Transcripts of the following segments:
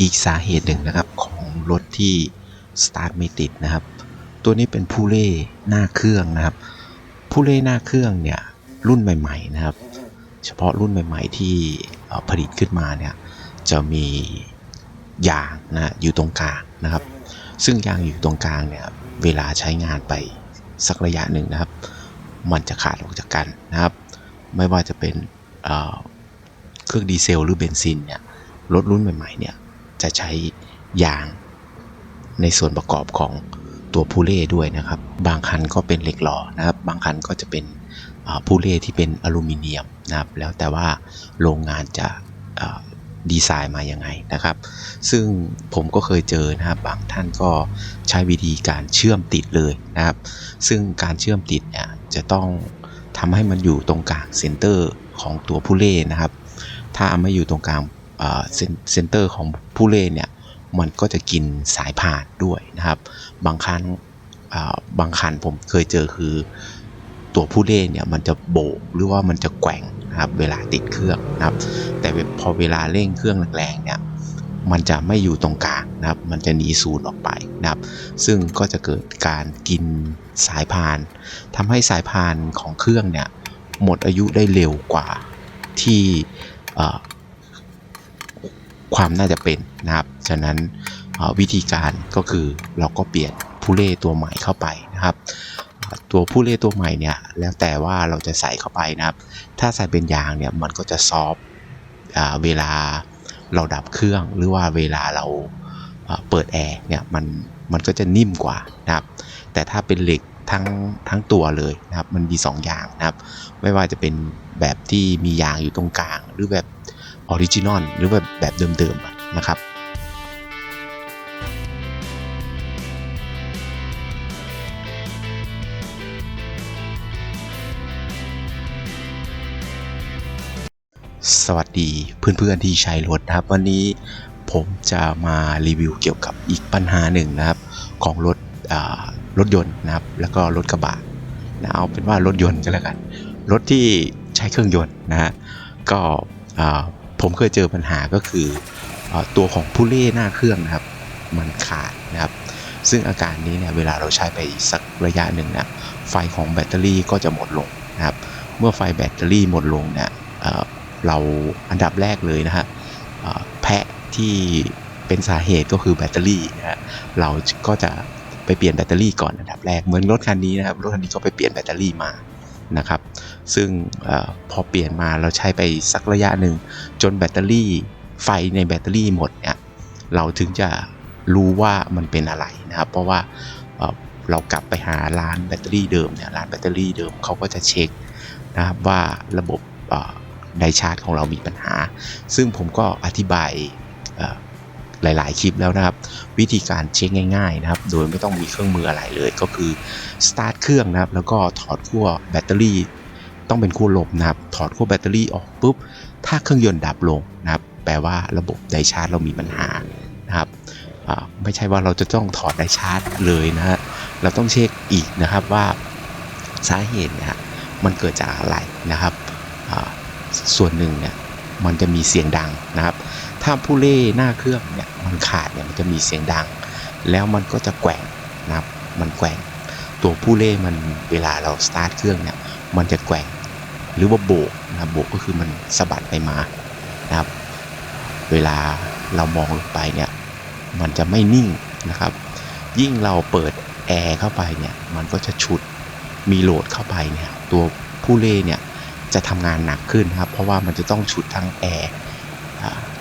อีกสาเหตุหนึ่งนะครับของรถที่สตาร์ทไม่ติดนะครับ ตัวนี้เป็นผู้เล่หน้าเครื่องนะครับ ผู้เล่หน้าเครื่องเนี่ยรุ่นใหม่ๆนะครับ เฉพาะรุ่นใหม่ ๆ ที่ผลิตขึ้นมาเนี่ยจะมียางนะอยู่ตรงกลางนะครับ ซึ่งยางอยู่ตรงกลางเนี่ยเวลาใช้งานไปสักระยะหนึ่งนะครับ มันจะขาดออกจากกันนะครับ ไม่ว่าจะเป็นเเครื่องดีเซลหรือเบนซินเนี่ยรถรุ่นใหม่ๆเนี่ย จะใช้ยางในส่วนประกอบของตัวผู้เล่ด้วยนะครับ บางคันก็เป็นเหล็กหล่อนะครับ บางคันก็จะเป็นผู้เล่ที่เป็นอลูมิเนียมนะครับ แล้วแต่ว่าโรงงานจะดีไซน์มายังไงนะครับ ซึ่งผมก็เคยเจอนะครับ บางท่านก็ใช้วิธีการเชื่อมติดเลยนะครับ ซึ่งการเชื่อมติดเนี่ยจะต้องทำให้มันอยู่ตรงกลางเซนเตอร์ของตัวผู้เล่นนะครับ ถ้าไม่อยู่ตรงกลาง เซนเซนเตอร์ของผู้เล่นเนี่ย มันก็จะกินสายผ่านด้วยนะครับ บางครั้งบางคันผมเคยเจอคือตัวผู้เล่นเนี่ยมันจะโบกหรือว่ามันจะแกว่งนะครับเวลาติดเครื่องนะครับ แต่พอเวลาเร่งเครื่องแรงๆเนี่ยมันจะไม่อยู่ตรงกลางนะครับ มันจะหนีศูนย์ออกไปนะครับ ซึ่งก็จะเกิดการกินสายพานทำให้สายพานของเครื่องเนี่ยหมดอายุได้เร็วกว่าที่ ความน่าจะเป็นนะครับ ฉะนั้นวิธีการก็คือเราก็เปลี่ยนผู้เล่ตัวใหม่เข้าไปนะครับ ตัวผู้เล่ตัวใหม่เนี่ยแล้วแต่ว่าเราจะใส่เข้าไปนะครับ ถ้าใส่เป็นยางเนี่ยมันก็จะซอฟเวลาเราดับเครื่องหรือว่าเวลาเราเปิดแอร์เนี่ยมันมันก็จะนิ่มกว่านะครับ แต่ถ้าเป็นเหล็กทั้งทั้งตัวเลยนะครับ มันมี2อย่างนะครับ ไม่ว่าจะเป็นแบบที่มียางอยู่ตรงกลาง หรือแบบ ออริจินอลหรือแบบแบบเดิมๆนะครับสวัสดีเพื่อนๆที่ใช้รถนะครับ วันนี้ผมจะมารีวิวเกี่ยวกับอีกปัญหาหนึ่งนะครับ ของรถรถยนต์นะครับ แล้วก็รถกระบะนะเอาเป็นว่ารถยนต์ก็แล้วกัน รถที่ใช้เครื่องยนต์นะฮะก็ ผมเคยเจอปัญหาก็คืออตัวของผู้เล่หน้าเครื่องนะครับ มันขาดนะครับ ซึ่งอาการนี้เนี่ยเวลาเราใช้ไปสักระยะหนึ่งนี่ยไฟของแบตเตอรี่ก็จะหมดลงนะครับ เมื่อไฟแบตเตอรี่หมดลงเนี่ยเเราอันดับแรกเลยนะฮะแพะที่เป็นสาเหตุก็คือแบตเตอรี่นะฮะเราก็จะไปเปลี่ยนแบตเตอรี่ก่อนอันดับแรกเหมือนรถคันนี้นะครับรถคันนี้ก็ไปเปลี่ยนแบตเตอรี่มานะครับ ซึ่งอพอเปลี่ยนมาเราใช้ไปสักระยะหนึ่ง จนแบตเตอรี่ไฟในแบตเตอรี่หมดเนี่ยเราถึงจะรู้ว่ามันเป็นอะไรนะครับ เพราะว่าเรากลับไปหาร้านแบตเตอรี่เดิมเนี่ยร้านแบตเตอรี่เดิมเขาก็จะเช็คนะครับว่าระบบไดชาร์จของเรามีปัญหา ซึ่งผมก็อธิบายหลาย ๆ คลิปแล้วนะครับ วิธีการเช็คง่าย ๆ นะครับ โดยไม่ต้องมีเครื่องมืออะไรเลยก็คือ สตาร์ทเครื่องนะครับ แล้วก็ถอดขั้วแบตเตอรี่ ต้องเป็นขั้วลบนะครับ ถอดขั้วแบตเตอรี่ออกปุ๊บ ถ้าเครื่องยนต์ดับลงนะครับ แปลว่าระบบไดชาร์จเรามีปัญหานะครับอ่าไม่ใช่ว่าเราจะต้องถอดไดชาร์จเลยนะฮะ เราต้องเช็คอีกนะครับว่าสาเหตุเนี่ยมันเกิดจากอะไรนะครับอ่าส่วนหนึ่งเนี่ยมันจะมีเสียงดังนะครับ ถ้าผู้เล่หน้าเครื่องเนี่ยมันขาดเนี่ยมันจะมีเสียงดัง แล้วมันก็จะแกว่งนะครับ มันแกว่ง ตัวผู้เล่มันเวลาเราสตาร์ทเครื่องเนี่ยมันจะแกว่ง หรือว่าโบกนะครับโบกก็คือมันสะบัดไปมานะครับ เวลาเรามองลงไปเนี่ยมันจะไม่นิ่งนะครับ ยิ่งเราเปิดแอร์เข้าไปเนี่ยมันก็จะฉุดมีโหลดเข้าไปเนี่ยตัวผู้เล่เนี่ยจะทำงานหนักขึ้นนะครับ เพราะว่ามันจะต้องฉุดทั้งแอร์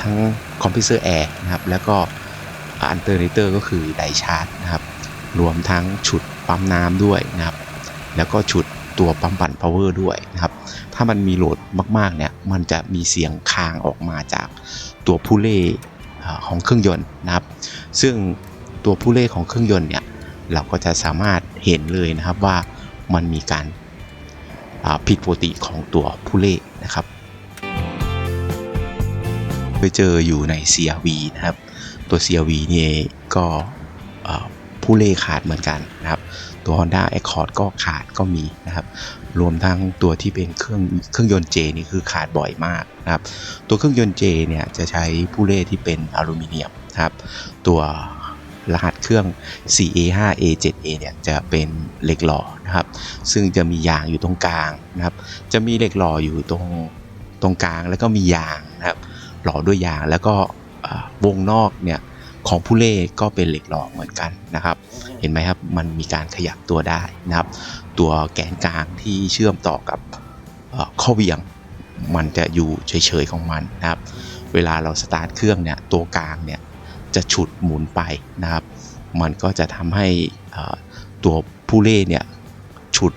ทั้งคอมเพรสเซอร์แอร์นะครับ แล้วก็อันเตอร์เนเตอร์ก็คือไดชาร์จนะครับ รวมทั้งฉุดปั๊มน้ำด้วยนะครับ แล้วก็ฉุด ตัวปั๊มปั่นพาวเวอร์ด้วยนะครับ ถ้ามันมีโหลดมากๆเนี่ย มันจะมีเสียงคางออกมาจากตัวผู้เล่ของเครื่องยนต์นะครับ ซึ่งตัวผู้เล่ของเครื่องยนต์เนี่ย เราก็จะสามารถเห็นเลยนะครับว่ามันมีการผิดปกติของตัวผู้เล่นะครับ ไปเจออยู่ใน CRV นะครับ ตัว CRV นี่ก็ผู้เล่ขาดเหมือนกันนะครับ ตัว Honda Accord ก็ขาดก็มีนะครับ รวมทั้งตัวที่เป็นเครื่องเครื่องยนต์ J นี่คือขาดบ่อยมากนะครับ ตัวเครื่องยนต์ J เนี่ยจะใช้ผู้เล่ที่เป็นอลูมิเนียมนะครับ ตัวรหัสเครื่อง 4A5A7A เนี่ยจะเป็นเหล็กหล่อนะครับ ซึ่งจะมียางอยู่ตรงกลางนะครับ จะมีเหล็กหล่ออยู่ตรงตรงกลางแล้วก็มียางนะครับ หล่อด้วยยางแล้วก็วงนอกเนี่ยของผู้เล่ก็เป็นเหล็กหล่อเหมือนกันนะครับ ห็นไหมครับ มันมีการขยับตัวได้นะครับ ตัวแกนกลางที่เชื่อมต่อกับข้อเวียง มันจะอยู่เฉยๆของมันนะครับ เวลาเราสตาร์ทเครื่องเนี่ย ตัวกลางเนี่ยจะฉุดหมุนไปนะครับ มันก็จะทำให้ตัวผู้เล่เนี่ยฉุด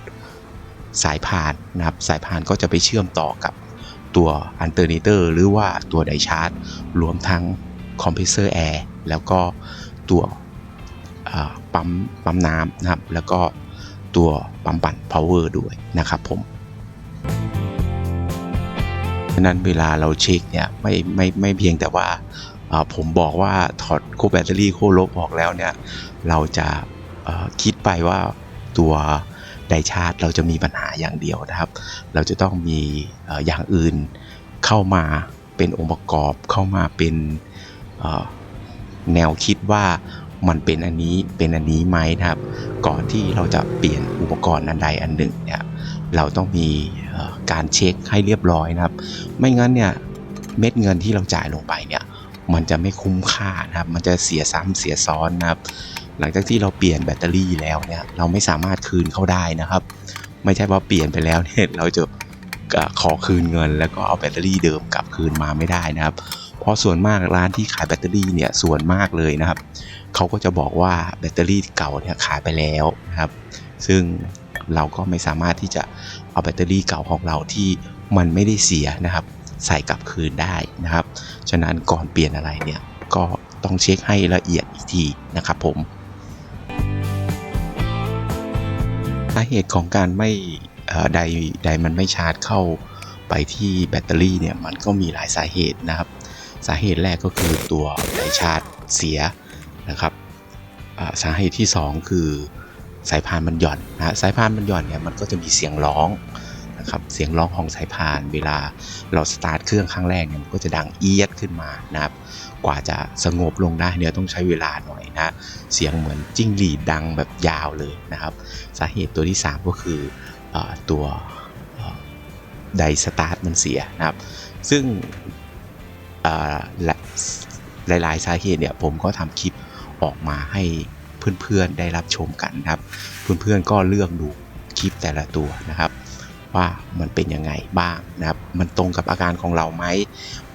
สายพานนะครับ สายพานก็จะไปเชื่อมต่อกับตัวอันเตอร์เนเตอร์หรือว่าตัวไดชาร์จ รวมทั้งคอมเพรสเซอร์แอร์แล้วก็ตัว ปั๊มปั๊มน้ำนะครับ แล้วก็ตัวปั๊มปั่น power ด้วยนะครับผมฉะนั้นเวลาเราเช็คเนี่ยไม่ไม่ไม่เพียงแต่ว่าผมบอกว่าถอดโคแบตเตอรี่โคลบออกแล้วเนี่ยเราจะคิดไปว่าตัวไดชาร์จเราจะมีปัญหาอย่างเดียวนะครับ เราจะต้องมีอย่างอื่นเข้ามาเป็นองค์ประกอบเข้ามาเป็นแนวคิดว่า มันเป็นอันนี้เป็นอันนี้ไหมนะครับ ก่อนที่เราจะเปลี่ยนอุปกรณ์อันใดอันหนึ่งเนี่ยเราต้องมีการเช็คให้เรียบร้อยนะครับ ไม่งั้นเนี่ยเม็ดเงินที่เราจ่ายลงไปเนี่ยมันจะไม่คุ้มค่านะครับ มันจะเสียซ้ำเสียซ้อนนะครับ หลังจากที่เราเปลี่ยนแบตเตอรี่แล้วเนี่ยเราไม่สามารถคืนเขาได้นะครับ ไม่ใช่ว่าเปลี่ยนไปแล้วเนี่ยเราจะขอคืนเงิน แล้วก็เอาแบตเตอรี่เดิมกลับคืนมาไม่ได้นะครับ เพราะส่วนมากร้านที่ขายแบตเตอรี่เนี่ยส่วนมากเลยนะครับ เขาก็จะบอกว่าแบตเตอรี่เก่าเนี่ยขายไปแล้วนะครับ ซึ่งเราก็ไม่สามารถที่จะเอาแบตเตอรี่เก่าของเราที่มันไม่ได้เสียนะครับ ใส่กลับคืนได้นะครับ ฉะนั้นก่อนเปลี่ยนอะไรเนี่ยก็ต้องเช็คให้ละเอียดอีกทีนะครับผมสาเหตุของการไม่ใดใดมันไม่ชาร์จเข้าไปที่แบตเตอรี่เนี่ยมันก็มีหลายสาเหตุนะครับ สาเหตุแรกก็คือตัวไดชาร์จเสีย นะครับสาเหตุที่ 2 คือสายพานมันหย่อนนะสายพานมันหย่อนเนี่ยมันก็จะมีเสียงร้องนะครับเสียงร้องของสายพานเวลาเราสตาร์ทเครื่องครั้งแรกเนี่ยมันก็จะดังเอียดขึ้นมานะครับ กว่าจะสงบลงได้เนี่ยต้องใช้เวลาหน่อยนะเสียงเหมือนจิ้งหรีดดังแบบยาวเลยนะครับ สาเหตุตัวที่ 3 ก็คืออตัวไดสตาร์ทมันเสียนะครับ ซึ่งหลายๆสาเหตุเนี่ยผมก็ทำคลิป ออกมาให้เพื่อนๆได้รับชมกันนะครับ เพื่อนๆก็เลือกดูคลิปแต่ละตัวนะครับ ว่ามันเป็นยังไงบ้างนะครับ มันตรงกับอาการของเราไหม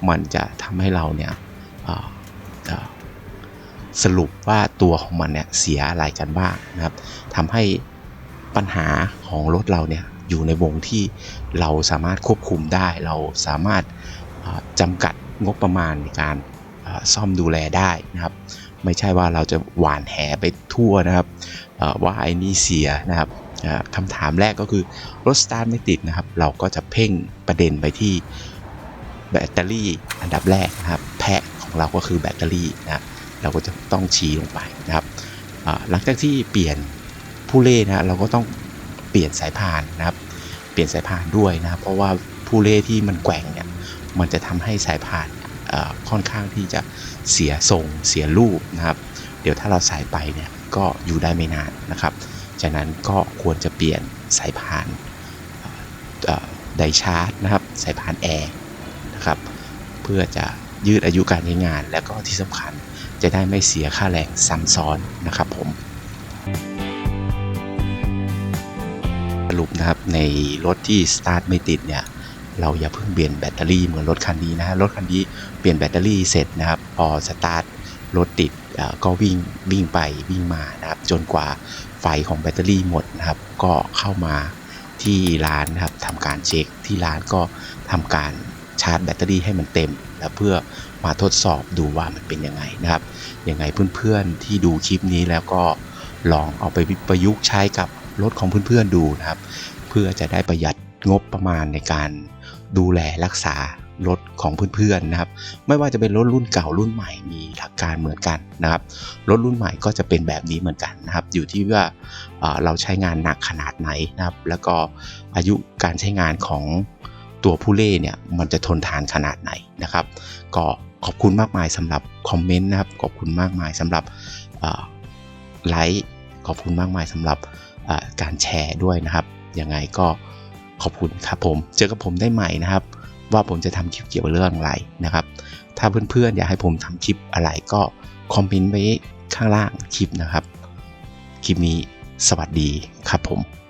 มันจะทำให้เราเนี่ยสรุปว่าตัวของมันเนี่ยเสียอะไรกันบ้างนะครับทำให้ปัญหาของรถเราเนี่ยอยู่ในวงที่เราสามารถควบคุมได้ เราสามารถจำกัดงบประมาณในการซ่อมดูแลได้นะครับ ไม่ใช่ว่าเราจะหวานแหไปทั่วนะครับว่าไอ้นี่เสียนะครับคำถามแรกก็คือรถสตาร์ทไม่ติดนะครับ เราก็จะเพ่งประเด็นไปที่แบตเตอรี่อันดับแรกนะครับ แพะของเราก็คือแบตเตอรี่นะครับเราก็จะต้องชี้ลงไปนะครับหลังจากที่เปลี่ยนผู้เล่นนะเราก็ต้องเปลี่ยนสายพานนะครับ เปลี่ยนสายพานด้วยนะครับ เพราะว่าผู้เล่ที่มันแกว่งเนี่ยมันจะทำให้สายพาน ค่อนข้างที่จะเสียทรงเสียรูปนะครับ เดี๋ยวถ้าเราใส่ไปเนี่ยก็อยู่ได้ไม่นานนะครับฉะนั้นก็ควรจะเปลี่ยนสายพานไดชาร์จนะครับสายพานแอร์นะครับเพื่อจะยืดอายุการใช้งาน และก็ที่สำคัญจะได้ไม่เสียค่าแรงซ้ำซ้อนนะครับผมสรุปนะครับในรถที่สตาร์ทไม่ติดเนี่ย เราอย่าเพิ่งเปลี่ยนแบตเตอรี่เหมือนรถคันนี้นะฮะรถคันนี้เปลี่ยนแบตเตอรี่เสร็จนะครับ พอสตาร์ทรถติดก็วิ่งวิ่งไปวิ่งมานะครับ จนกว่าไฟของแบตเตอรี่หมดนะครับ ก็เข้ามาที่ร้านนะครับทำการเช็คที่ร้านก็ทำการชาร์จแบตเตอรี่ให้มันเต็มแล้วเพื่อมาทดสอบดูว่ามันเป็นยังไงนะครับยังไงเพื่อนๆที่ดูคลิปนี้แล้วก็ลองเอาไปประยุกต์ใช้กับรถของเพื่อนๆดูนะครับ เพื่อจะได้ประหยัดงบประมาณในการ ดูแลรักษารถของเพื่อนๆนะครับ ไม่ว่าจะเป็นรถรุ่นเก่ารุ่นใหม่มีหลักการเหมือนกันนะครับ รถรุ่นใหม่ก็จะเป็นแบบนี้เหมือนกันนะครับ อยู่ที่ว่าเราใช้งานหนักขนาดไหนนะครับ แล้วก็อายุการใช้งานของตัวผู้เล่เนี่ยมันจะทนทานขนาดไหนนะครับ ก็ขอบคุณมากมายสำหรับคอมเมนต์นะครับ ขอบคุณมากมายสำหรับไลค์ขอบคุณมากมายสำหรับการแชร์ด้วยนะครับยังไงก็ ขอบคุณครับผม เจอกับผมได้ใหม่นะครับ ว่าผมจะทำคลิปเกี่ยวกับเรื่องอะไรนะครับ ถ้าเพื่อนๆอยากให้ผมทำคลิปอะไรก็คอมเมนต์ไว้ข้างล่างคลิปนะครับ คลิปนี้สวัสดีครับผม